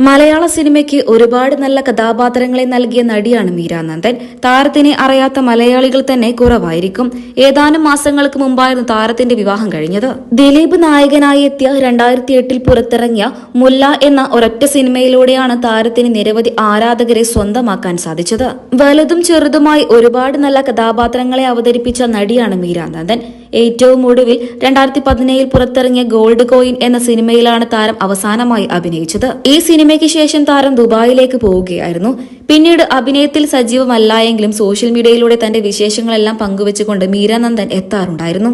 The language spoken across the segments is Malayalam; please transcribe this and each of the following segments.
മലയാള സിനിമയ്ക്ക് ഒരുപാട് നല്ല കഥാപാത്രങ്ങളെ നൽകിയ നടിയാണ് മീരാനന്ദൻ. താരത്തിനെ അറിയാത്ത മലയാളികൾ തന്നെ കുറവായിരിക്കും. ഏതാനും മാസങ്ങൾക്ക് മുമ്പായിരുന്നു താരത്തിന്റെ വിവാഹം കഴിഞ്ഞത്. ദിലീപ് നായകനായി എത്തിയ രണ്ടായിരത്തി എട്ടിൽ പുറത്തിറങ്ങിയ മുല്ല എന്ന ഒരൊറ്റ സിനിമയിലൂടെയാണ് താരത്തിന് നിരവധി ആരാധകരെ സ്വന്തമാക്കാൻ സാധിച്ചത്. വലുതും ചെറുതുമായി ഒരുപാട് നല്ല കഥാപാത്രങ്ങളെ അവതരിപ്പിച്ച നടിയാണ് മീരാനന്ദൻ. ഏറ്റവും ഒടുവിൽ രണ്ടായിരത്തി പതിനേഴിൽ പുറത്തിറങ്ങിയ ഗോൾഡ് കോയിൻ എന്ന സിനിമയിലാണ് താരം അവസാനമായി അഭിനയിച്ചത്. ഈ സിനിമയ്ക്ക് ശേഷം താരം ദുബായിലേക്ക് പോവുകയായിരുന്നു. പിന്നീട് അഭിനയത്തിൽ സജീവമല്ലായെങ്കിലും സോഷ്യൽ മീഡിയയിലൂടെ തന്റെ വിശേഷങ്ങളെല്ലാം പങ്കുവച്ചുകൊണ്ട് മീരാനന്ദൻ എത്താറുണ്ടായിരുന്നു.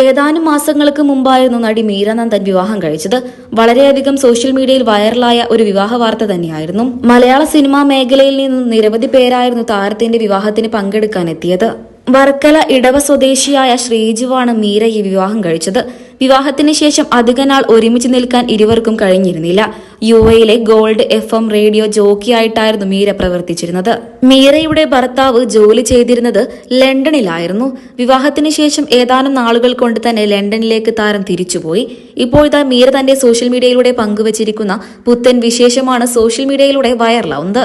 ഏതാനും മാസങ്ങൾക്ക് മുമ്പായിരുന്നു നടി മീരാനന്ദൻ വിവാഹം കഴിച്ചത്. വളരെയധികം സോഷ്യൽ മീഡിയയിൽ വൈറലായ ഒരു വിവാഹ വാർത്ത തന്നെയായിരുന്നു. മലയാള സിനിമാ മേഖലയിൽ നിന്നും നിരവധി പേരായിരുന്നു താരത്തിന്റെ വിവാഹത്തിന് പങ്കെടുക്കാൻ എത്തിയത് വർക്കല ഇടവ സ്വദേശിയായ ശ്രീജുവാണ് മീരയെ വിവാഹം കഴിച്ചത്. വിവാഹത്തിന് ശേഷം അധികനാൾ ഒരുമിച്ച് നിൽക്കാൻ ഇരുവർക്കും കഴിഞ്ഞിരുന്നില്ല. യു എയിലെ ഗോൾഡ് എഫ് എം റേഡിയോ ജോക്കിയായിട്ടായിരുന്നു മീര പ്രവർത്തിച്ചിരുന്നത്. മീരയുടെ ഭർത്താവ് ജോലി ചെയ്തിരുന്നത് ലണ്ടനിലായിരുന്നു. വിവാഹത്തിന് ശേഷം ഏതാനും നാളുകൾ കൊണ്ട് തന്നെ ലണ്ടനിലേക്ക് താരം തിരിച്ചുപോയി. ഇപ്പോൾ ഇതാ മീര തന്റെ സോഷ്യൽ മീഡിയയിലൂടെ പങ്കുവച്ചിരിക്കുന്ന പുത്തൻ വിശേഷമാണ് സോഷ്യൽ മീഡിയയിലൂടെ വൈറലാവുന്നത്.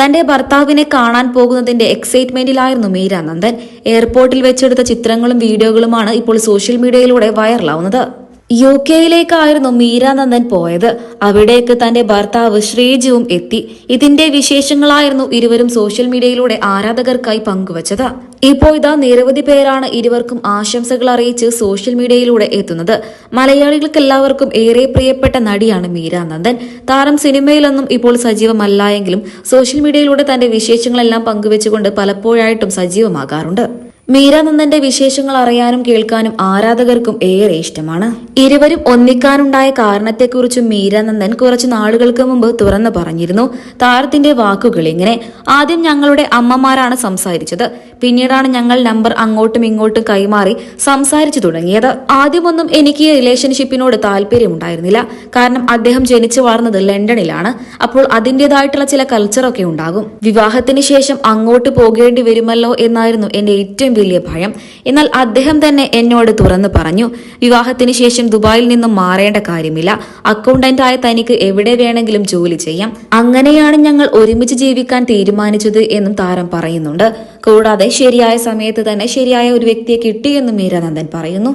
തന്റെ ഭർത്താവിനെ കാണാൻ പോകുന്നതിന്റെ എക്സൈറ്റ്മെന്റിലായിരുന്നു മീരാനന്ദൻ. എയർപോർട്ടിൽ വെച്ചെടുത്ത ചിത്രങ്ങളും വീഡിയോകളുമാണ് ഇപ്പോൾ സോഷ്യൽ മീഡിയയിലൂടെ വൈറലാവുന്നത് യു കെയിലേക്കായിരുന്നു മീരാനന്ദൻ പോയത്. അവിടേക്ക് തന്റെ ഭർത്താവ് ശ്രീജുവും എത്തി. ഇതിന്റെ വിശേഷങ്ങളായിരുന്നു ഇരുവരും സോഷ്യൽ മീഡിയയിലൂടെ ആരാധകർക്കായി പങ്കുവച്ചത്. ഇപ്പോൾ ഇതാ നിരവധി പേരാണ് ഇരുവർക്കും ആശംസകൾ അറിയിച്ച് സോഷ്യൽ മീഡിയയിലൂടെ എത്തുന്നത്. മലയാളികൾക്ക് എല്ലാവർക്കും ഏറെ പ്രിയപ്പെട്ട നടിയാണ് മീര നന്ദൻ താരം സിനിമയിലൊന്നും ഇപ്പോൾ സജീവമല്ല എങ്കിലും സോഷ്യൽ മീഡിയയിലൂടെ തന്റെ വിശേഷങ്ങളെല്ലാം പങ്കുവെച്ചുകൊണ്ട് പലപ്പോഴായിട്ടും സജീവമാകാറുണ്ട്. മീരാനന്ദന്റെ വിശേഷങ്ങൾ അറിയാനും കേൾക്കാനും ആരാധകർക്കും ഏറെ ഇഷ്ടമാണ്. ഇരുവരും ഒന്നിക്കാനുണ്ടായ കാരണത്തെക്കുറിച്ചും മീരാനന്ദൻ കുറച്ചു നാളുകൾക്ക് മുമ്പ് തുറന്നു പറഞ്ഞിരുന്നു. താരത്തിന്റെ വാക്കുകൾ ഇങ്ങനെ ആദ്യം ഞങ്ങളുടെ അമ്മമാരാണ് സംസാരിച്ചത്. പിന്നീടാണ് ഞങ്ങൾ നമ്പർ അങ്ങോട്ടും ഇങ്ങോട്ടും കൈമാറി സംസാരിച്ചു തുടങ്ങിയത്. ആദ്യമൊന്നും എനിക്ക് റിലേഷൻഷിപ്പിനോട് താല്പര്യമുണ്ടായിരുന്നില്ല. കാരണം അദ്ദേഹം ജനിച്ചു വളർന്നത് ലണ്ടനിലാണ്. അപ്പോൾ അതിന്റെതായിട്ടുള്ള ചില കൾച്ചറൊക്കെ ഉണ്ടാകും. വിവാഹത്തിന് ശേഷം അങ്ങോട്ട് പോകേണ്ടി വരുമല്ലോ എന്നായിരുന്നു എന്റെ ഏറ്റവും വലിയ ഭയം. എന്നാൽ അദ്ദേഹം തന്നെ എന്നോട് തുറന്നു പറഞ്ഞു വിവാഹത്തിന് ശേഷം ദുബായിൽ നിന്നും മാറേണ്ട കാര്യമില്ല. അക്കൗണ്ടന്റ് ആയ തനിക്ക് എവിടെ വേണമെങ്കിലും ജോലി ചെയ്യാം. അങ്ങനെയാണ് ഞങ്ങൾ ഒരുമിച്ച് ജീവിക്കാൻ തീരുമാനിച്ചത് എന്നും താരം പറയുന്നുണ്ട്. കൂടാതെ ശരിയായ സമയത്ത് തന്നെ ശരിയായ ഒരു വ്യക്തിയെ കിട്ടിയെന്നും മീരാനന്ദൻ പറയുന്നു.